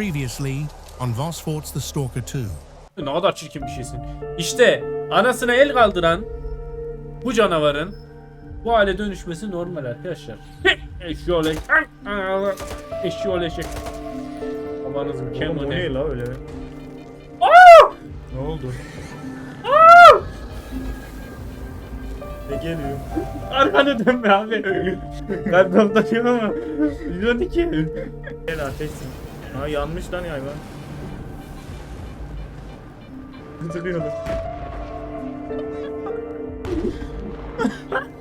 Previously on Vosfort's The Stalker 2. Ne kadar çirkin bir şeysin. İşte anasına el kaldıran bu canavarın bu hale dönüşmesi normal arkadaşlar. Eşi olacak. Eşi olacak. Babanızın Oğlum, o kemune. ne la öyle? Ne oldu? Ne geliyor? Arkanı dönme abi. Kalp kaptanıyor ama. 112. Gel ateşsin. Ha yanmış lan hayvan. Tıkıyordu.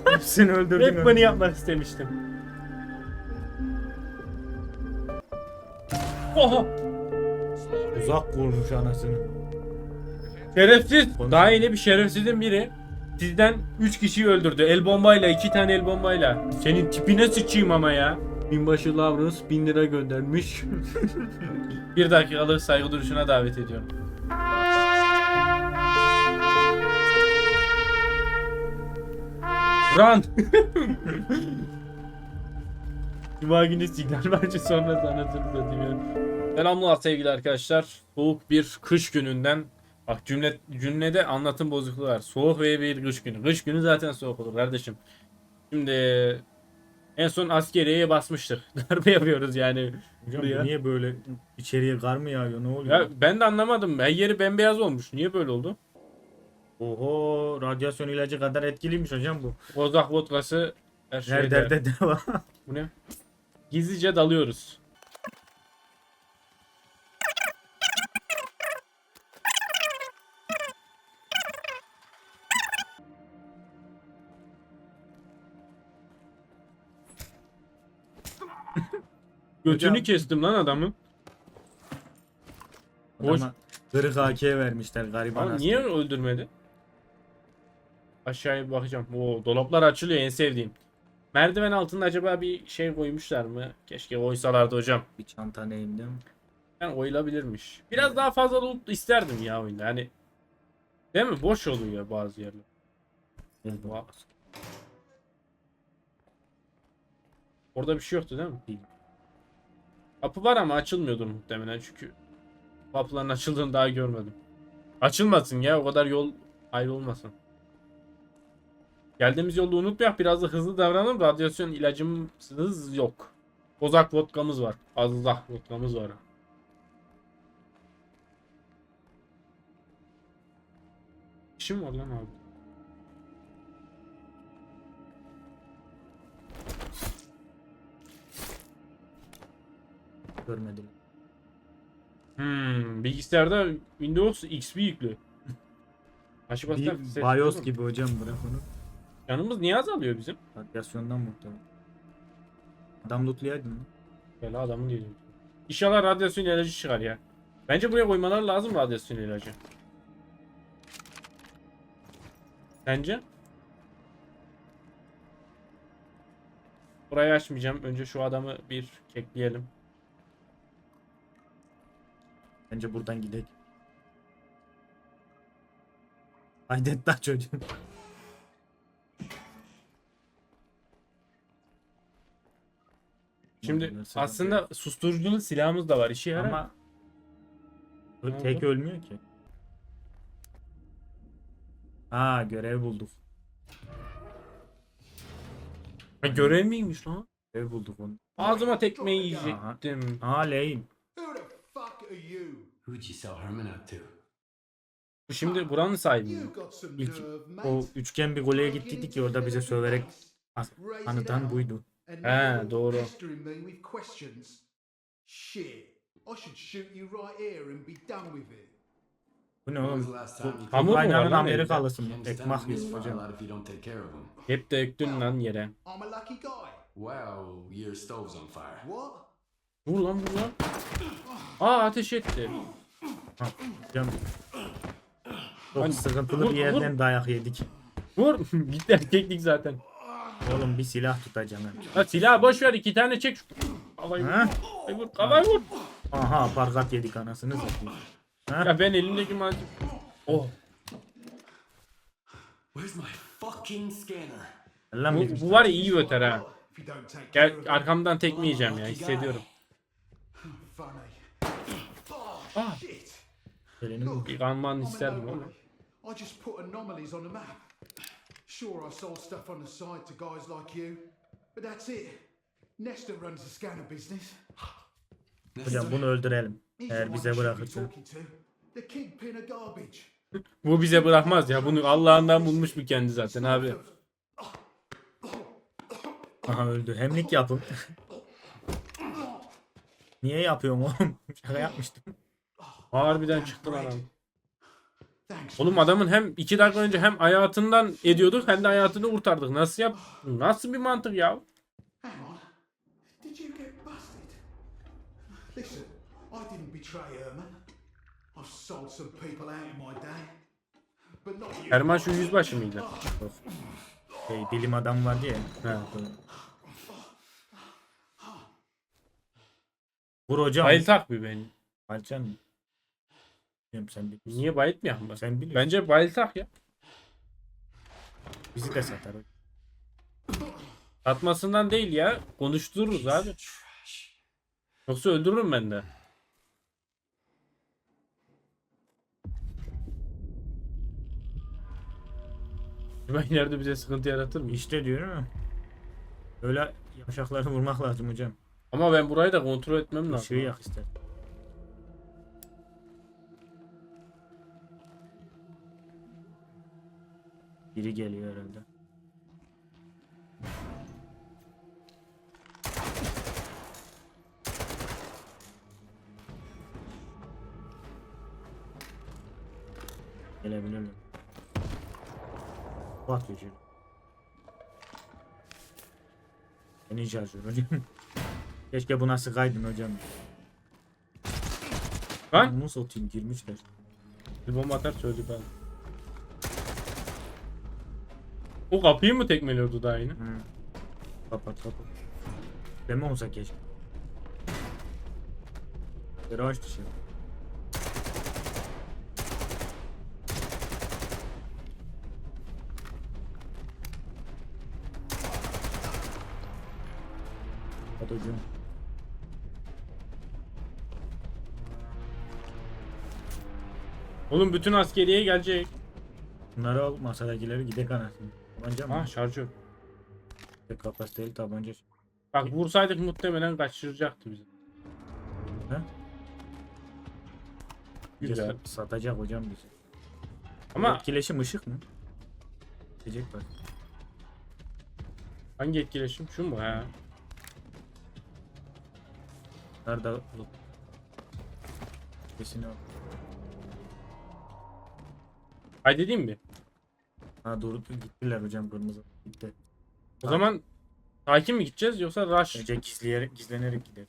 Hepsini öldürdün. Hep bunu yapmak istemiştim. Oha. Uzak vurmuş anasını. Şerefsiz. Daha yeni bir şerefsizin biri sizden 3 kişiyi öldürdü. El bombayla, 2 tane el bombayla. Senin tipine sıçayım ama ya. Binbaşı Lavrus 1000 lira göndermiş. bir dakikalık saygı duruşuna davet ediyorum. Run! Cuma günü signal verci sonra da diyor. Selamlar sevgili arkadaşlar. Soğuk bir kış gününden Bak cümle cümlede anlatım bozukluğu var. Soğuk ve bir kış günü. Kış günü zaten soğuk olur kardeşim. Şimdi en son askeriyeye basmıştık. Darbe yapıyoruz yani. Hocam buraya. niye böyle içeriye kar mı yağıyor ne oluyor? Ya ben de anlamadım. Her yeri bembeyaz olmuş. Niye böyle oldu? Oho radyasyon ilacı kadar etkiliymiş hocam bu. Kozak vodkası her şeyde. Her derde deva. Bu ne? Gizlice dalıyoruz. Götünü Hocam- kestim lan adamın. Boş. Adama kırık AK vermişler gariban Ama niye öldürmedi? Aşağıya bir bakacağım. Oo, dolaplar açılıyor en sevdiğim. Merdiven altında acaba bir şey koymuşlar mı? Keşke koysalardı hocam. Bir çanta neyimdim? Yani oyulabilirmiş. Biraz daha fazla loot isterdim ya oyunda. Hani Değil mi? Boş oluyor bazı yerler. Vay. Orada bir şey yoktu değil mi? Kapı var ama açılmıyordur muhtemelen çünkü kapıların açıldığını daha görmedim. Açılmasın ya o kadar yol ayrı olmasın. Geldiğimiz yolu unutmayak biraz da hızlı davranalım. Radyasyon ilacımız yok. Kozak vodkamız var. Allah vodkamız var. İşim var lan abi. Görmedim. Hmm, bilgisayarda Windows XP yüklü. Açık Bir ses- BIOS gibi hocam bırak onu. Canımız niye azalıyor bizim? Radyasyondan muhtemelen. Adam lootlayaydın mı? Böyle adamın diyelim. İnşallah radyasyon ilacı çıkar ya. Bence buraya koymalar lazım radyasyon ilacı. Sence? Burayı açmayacağım. Önce şu adamı bir kekleyelim. Bence buradan gidelim. Kaydet lan çocuğum. Şimdi Mesela aslında susturuculu silahımız da var. İşe yarar. ama Ne tek ölmüyor ki. Ha görev bulduk. Ha, görev miymiş lan? Görev bulduk onu. Ağzıma tekme yiyecektim. Ha lane. Şimdi buranın sahibi mi? İlk o üçgen bir goleye gittik ki orada bize söverek tanıtan buydu. He, doğru. pestering me with questions. Shit. I should shoot you right here and be done with it. Bu ne oğlum? Hamur mu var lan Amerikalısı mı? Ekmek a hocam. Hep döktün lan yere. Wow, your stove's on fire. What? Vur lan vur lan. Aa ateş etti. Hocam. Çok Hani- sıkıntılı Vur, bir yerden dayak yedik. Vur. Gitti erkeklik zaten. Oğlum bir silah tutacaksın. Ha silah boş ver iki tane çek. Kafayı vur. Ha? Kafayı vur. Kafayı vur. Aha aparkat yedik anasını satayım. Ha? Ya ben elimdeki malzeme. Oh. Where's my fucking scanner? Lan Bu, bir bu var ya iyi öter ha. If you don't take Gel arkamdan tekme yiyeceğim ya hissediyorum. Funny. Ah. Shit. Elini vur. Bir kanman isterdim ama. I just put anomalies on the map. Sure, I sold stuff on the side to guys like you, but that's it. Nestor runs the scanner business. Hocam bunu öldürelim. Eğer bize bırakırsa. talking to. The kingpin of garbage. Bu bize bırakmaz ya. Bunu Allah'ından bulmuş bir kendi zaten abi. Aha öldü. Hemlik yapın. Niye yapıyorum oğlum? Şaka yapmıştım. Harbiden çıktı lan. Thanks. Oğlum adamın hem iki dakika önce hem hayatından ediyorduk hem de hayatını kurtardık. Nasıl yap? Nasıl bir mantık ya? Erman şu yüzbaşı mıydı? Şey, bilim adamı vardı ya. He. Vur hocam. Bayıltak bir beni. Bayılcan mı? Bilmiyorum sen bilirsin. Niye bayıltmayak mı? Sen biliyorsun. Bence bayıltak ya. Bizi de satar. Atmasından değil ya. Konuştururuz abi. Yoksa öldürürüm ben de. Ben ileride bize sıkıntı yaratır mı? İşte diyorum ya. Öyle yavşakları vurmak lazım hocam. Ama ben burayı da kontrol etmem lazım. Işığı yak ister. Biri geliyor herhalde. Gelebilir mi? Bu atıyor çocuk. Beni şarjör hocam. Keşke buna sıkaydın hocam. Lan Bunu satayım girmişler. bir bomba atar söyledi ben. O kapıyı mı tekmeliyordu daha yine? Hı. Kapat kapat. Deme olsa keşke. Yere açtı şey. Hadi hocam. Oğlum bütün askeriye gelecek. Bunları al masadakileri gidek anasını. Tabanca mı? Ha şarjör. Tek kapasiteli tabanca. Bak vursaydık muhtemelen kaçıracaktı bizi. He? Güzel. Satacak hocam bizi. Ama Etkileşim ışık mı? Diyecek bak. hangi etkileşim? Şu mu? He. Nerede? Sesini al. Kaydedeyim mi? Ha doğru gittiler hocam kırmızı. Gitti. O zaman sakin mi gideceğiz yoksa rush? Önce gizleyerek, gizlenerek gider.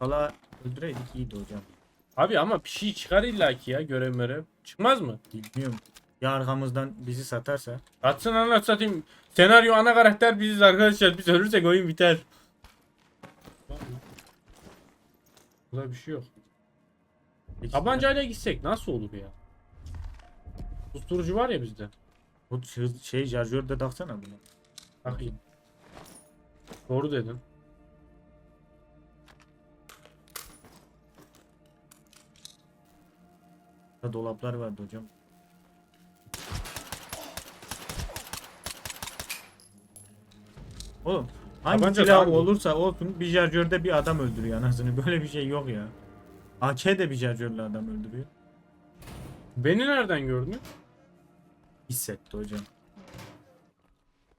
Valla öldüreydik iyiydi hocam. Abi ama bir şey çıkar illaki ya görev mörev. Çıkmaz mı? Bilmiyorum. Ya arkamızdan bizi satarsa. Atsın anlat satayım. Senaryo ana karakter biziz arkadaşlar. Biz ölürsek oyun biter. Burada bir şey yok. Tabancayla gitsek nasıl olur ya? Susturucu var ya bizde. Bu şey, şey şarjör de taksana bunu. Bakayım. Doğru dedin. Burada dolaplar vardı hocam. Oğlum hangi Tabanca silah olursa olsun bir şarjörde bir adam öldürüyor anasını. Böyle bir şey yok ya. AK de bir şarjörle adam öldürüyor. Beni nereden gördün? Hissetti hocam.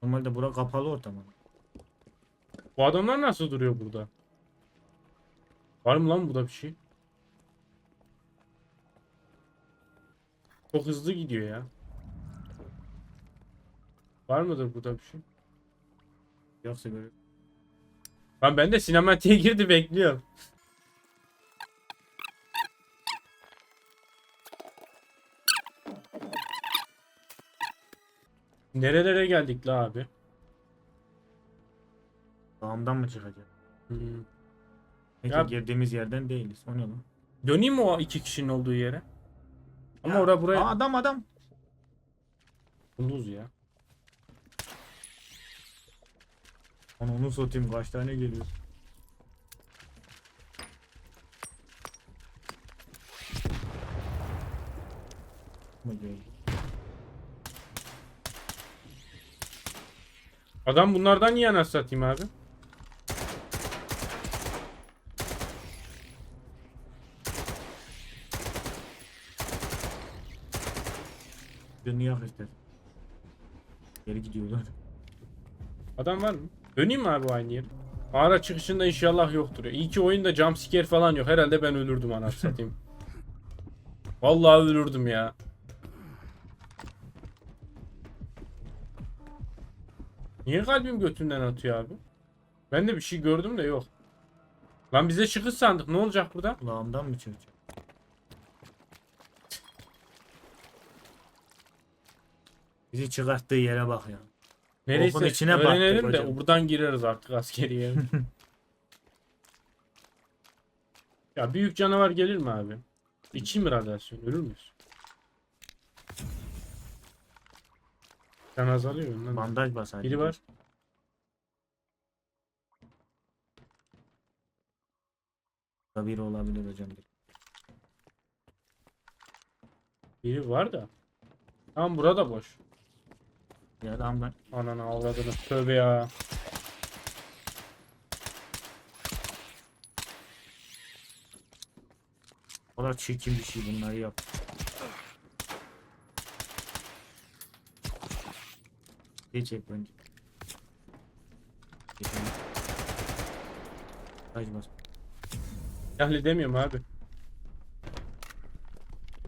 Normalde bura kapalı ortam ama. Bu adamlar nasıl duruyor burada? Var mı lan burada bir şey? Çok hızlı gidiyor ya. Var mıdır burada bir şey? Yoksa böyle. Lan ben de sinematiğe girdi bekliyorum. Nerelere geldik la abi? Dağımdan mı çıkacak? Hmm. Peki Ya- girdiğimiz yerden değiliz. O ne lan? Döneyim mi o iki kişinin olduğu yere? Ama Ya, ora buraya Aa, adam adam. kunduz ya. Onu onu satayım kaç tane geliyor. Mı geliyor? Adam bunlardan niye anasını satayım abi? Yak işte. Geri gidiyorlar. Adam var mı? Döneyim mi abi aynı yere? Mağara çıkışında inşallah yoktur. İyi ki oyunda jumpscare falan yok. Herhalde ben ölürdüm anasını satayım. Vallahi ölürdüm ya. Niye kalbim götünden atıyor abi? Ben de bir şey gördüm de yok. Lan bize çıkış sandık. Ne olacak burada? Kulağımdan mı çıkacak? Bizi çıkarttığı yere bak ya. Okun içine baktık öğrenelim de hocam. buradan gireriz artık askeriye. ya büyük canavar gelir mi abi? İki mi radyasyon? Ölür müyüz? Can azalıyor ondan. Bandaj bas hadi. Biri var. Burada biri olabilir hocam. Biri var da. Tamam burada boş. Ya lan ben. Ananı avradını. Tövbe ya. O da çirkin bir şey bunları yap. Bir çek. Geçelim. Bandaj bas. Yahli demiyorum abi.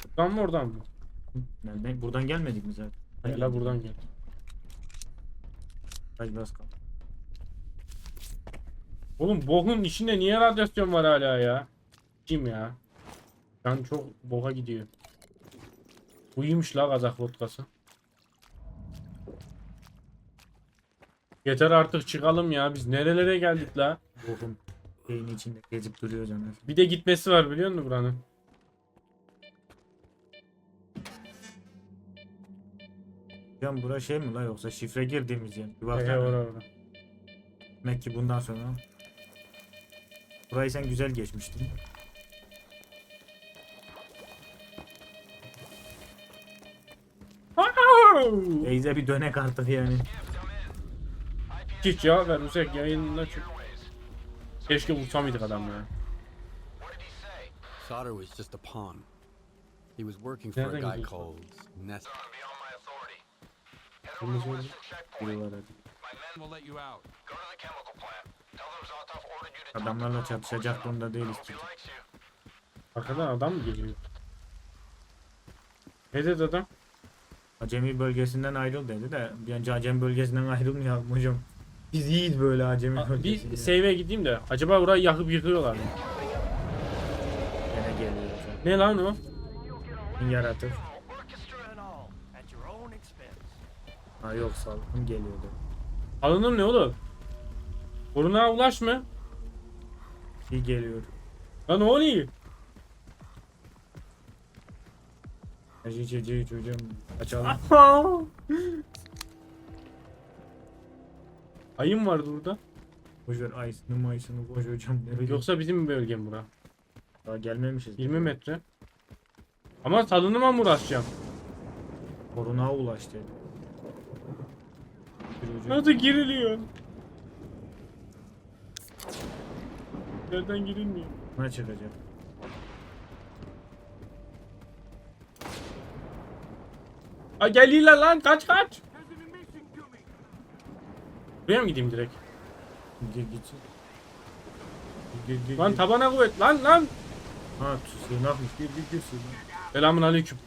Buradan mı oradan mı? Nereden? Buradan gelmedik mi zaten? Hala buradan gel. Bandaj bas kal. Oğlum bokun içinde niye radyasyon var hala ya? Kim ya? Can çok boka gidiyor. İyiymiş la kazak vodkası. Yeter artık çıkalım ya. Biz nerelere geldik la? Bokum. Beyni içinde gezip duruyor canım. Bir de gitmesi var biliyor musun buranın? Can bura şey mi la yoksa şifre girdiğimiz yer? Bir He baksana. ora ora. Demek ki bundan sonra. Burayı sen güzel geçmiştin. Teyze bir dönek artık yani. Hiç cevap vermesek yayında çok. Keşke vursaydık adam ya. Sauter was just a pawn. He was working for a guy called out. Adamlarla çatışacak durumda değiliz ki. Arkadan adam mı geliyor? Ne dedi adam? Acemi bölgesinden ayrıl dedi de bence Acemi bölgesinden ayrılmayalım hocam. Biz iyiyiz böyle Acemi A- bölgesinde. Bir save'e gideyim de acaba burayı yakıp yıkıyorlar mı? Gene geliyor. Ne lan o? Expense. Ha yok salgın geliyordu. Alınım ne oğlum? Koruna ulaş mı? İyi geliyor. Lan ne oluyor? Acı içeceği çocuğum. Açalım. Ayım vardı burada. Boşver ayısını mayısını boş hocam. Ne bileyim. Yoksa bizim mi bölgem bura? Daha gelmemişiz. 20 metre. Ama salınıma mı uğraşacağım? Koruna ulaş dedi. Bir hocam. Nasıl giriliyor? Nereden girilmiyor? Ne çıkacak? Ay geliyorlar lan kaç kaç. Buraya mı gideyim direkt? Gir git. Gir gir Lan gir. tabana kuvvet lan lan. Ha sığınakmış. Gir gir gir sığınak. Selamun aleyküm.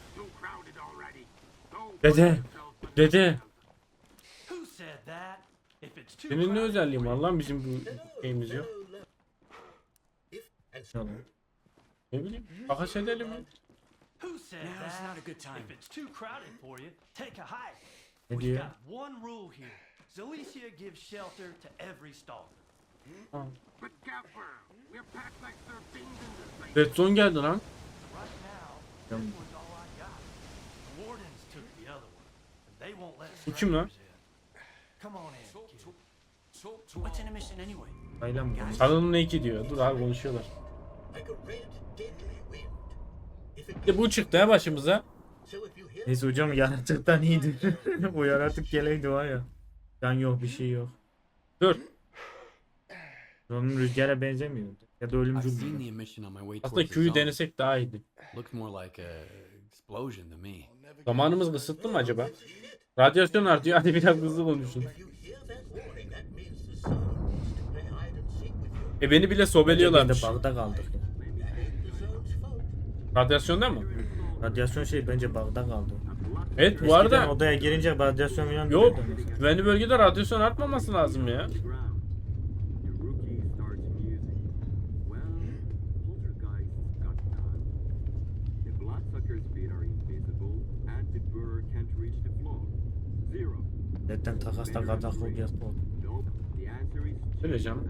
Dede. Dede. Senin ne özelliğin var lan bizim bu şeyimiz yok. Yalan. Ne bileyim. Bakas edelim mi? Who said Now's that? not a good time. If it's too crowded for you, take a hike. Ne We've diyor? got one rule here. Zalicia gives shelter to every stalker. But Gaffer, we're packed like sardines in this thing. Red Zone geldi lan. Right now, this one's all I got. The wardens took the other one, and they won't let Bu kim lan? strangers in. Come on in, kid. What's in a mission anyway? Ayla mı konuş? Salonun ne ki diyor. Dur abi konuşuyorlar. like a red, deadly wind. If it Bir de bu çıktı ha başımıza. Neyse hocam yaratıktan iyidir. o yaratık geleydi var ya. Can yok bir şey yok. Dur. Onun rüzgara benzemiyordu. Ya da I've ölümcül seen the mü? emission on my way Aslında towards the Q'yu zone. denesek daha iyiydi. Looks more like a explosion to me. Zamanımız kısıtlı mı acaba? Radyasyon artıyor. Hadi biraz hızlı konuşun. E beni bile Biz de sobeliyorlarmış. bagda kaldık. ya. Radyasyonda mı? Radyasyon şey bence bagda kaldı. Evet bu Eskiden arada odaya girince radyasyon falan yok. duruyordu mesela. Güvenli bölgede radyasyon artmaması lazım ya. Zaten takasta yaptı. The answer is Öyle canım.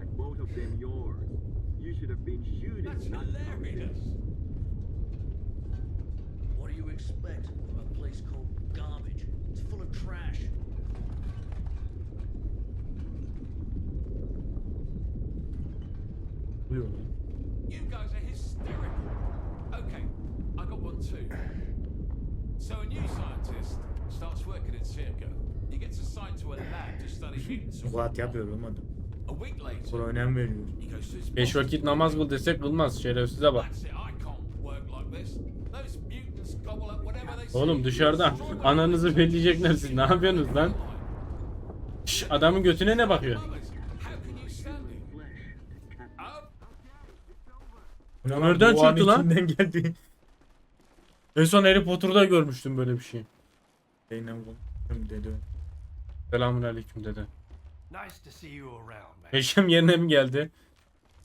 Expect from a place called garbage? It's full of trash. Buyur lan. You guys are hysterical. Okay, I got one too. So a new scientist starts working at Circo. He gets assigned to a lab to study mutants. Suat yapıyor olmadı. A week later, Buna önem veriyor. he goes to his Beş boss. vakit namaz kıl desek kılmaz. Şerefsize bak. That's it, I can't work like this. Oğlum dışarıda ananızı belleyecekler siz. Ne yapıyorsunuz lan? Şş, adamın götüne ne bakıyor? Nereden çıktı lan? içinden geldi. En son Harry Potter'da görmüştüm böyle bir şey. Selamun aleyküm dede. Peşem yerine mi geldi?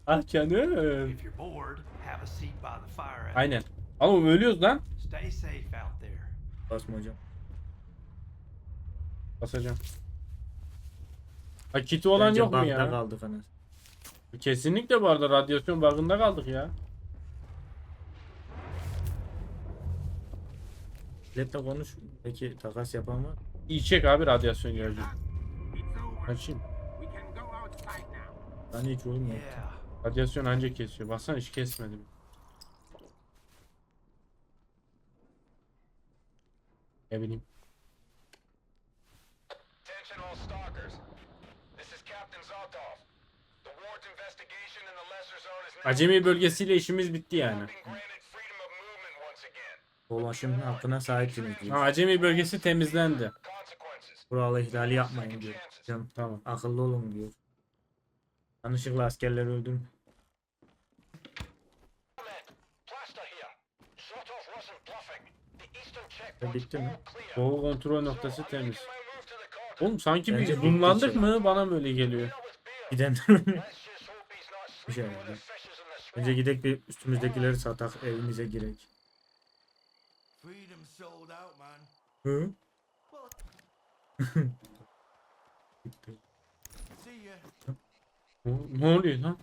Ah canım. Aynen. Oğlum ölüyoruz lan. Stay safe out there. Basma hocam. Basacağım. Ha kiti olan Bence yok mu bagda ya? kaldık anasını. Kesinlikle bu arada radyasyon bug'ında kaldık ya. Milletle konuş. Peki takas yapan var. İçecek abi radyasyon over. Açayım. Hani hiç olmuyor. Yeah. Radyasyon anca kesiyor. Baksana hiç kesmedi. Ne bileyim. Attention all stalkers. This is Captain Zoltov. The ward's investigation in the lesser zone is now Acemi bölgesiyle işimiz bitti yani. been granted freedom of movement once again. Dolaşım hakkına sahipsiniz Ha, diyor. acemi bölgesi temizlendi. Kuralı ihlali yapmayın diyor. Tamam. akıllı olun diyor. Yanlışlıkla askerleri öldürün. Bitti mi? Doğu kontrol noktası temiz. Oğlum sanki bir Bence zoomlandık bitti. mı? Bana mı öyle geliyor? Not Bir şey oldu. Önce gidek bir üstümüzdekileri satak evimize girek. Hı? Ne- oluyor lan?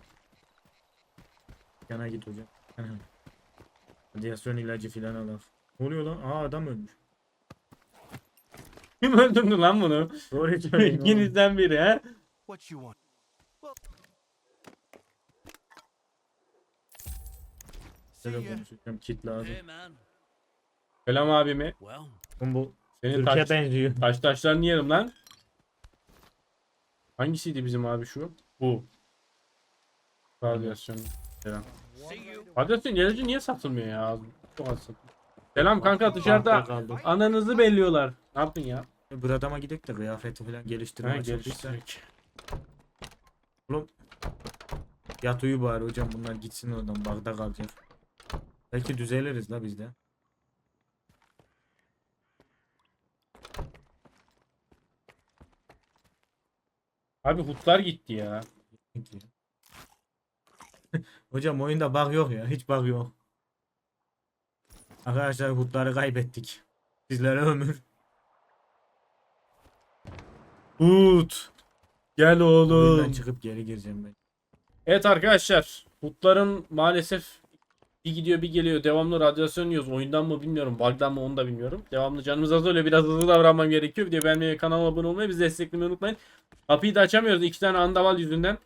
Yana git hocam. Radyasyon ilacı filan alak. Ne oluyor lan? Aa adam ölmüş. Kim öldürdü lan bunu? Doğru söyleyin. İkinizden biri want? Size konuşacağım. Kit lazım. Selam abimi. Well, Oğlum bu Senin taş, benziyor. taş taşlarını yerim lan. Hangisiydi bizim abi şu? Bu. Radyasyon. Selam. Radyasyon ilacı niye satılmıyor ya? Çok az satılıyor. Selam kanka dışarıda kaldım. ananızı belliyorlar. Ne yaptın ya? Bir adama gidek de kıyafeti falan geliştirmeye Ha, çalışsak. geliştirmek. Oğlum yat uyu bari hocam bunlar gitsin oradan bagda kalacak. Belki düzeliriz la biz de. Abi hutlar gitti ya. Hocam oyunda bug yok ya hiç bug yok. Arkadaşlar hutları kaybettik. Sizlere ömür. Hut. Gel Oyundan oğlum. çıkıp geri gireceğim ben. Evet arkadaşlar. Hutların maalesef bir gidiyor bir geliyor. Devamlı radyasyon yiyoruz. Oyundan mı bilmiyorum. Bug'dan mı onu da bilmiyorum. Devamlı canımız azalıyor. Biraz hızlı davranmam gerekiyor. Video beğenmeyi, kanala abone olmayı, bizi desteklemeyi unutmayın. Kapıyı da açamıyoruz. iki tane andaval yüzünden.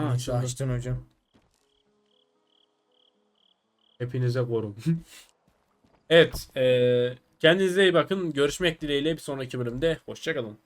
Aha Açıldı. açtın hocam. Hepinize korun. evet. E, kendinize iyi bakın. Görüşmek dileğiyle bir sonraki bölümde. Hoşçakalın.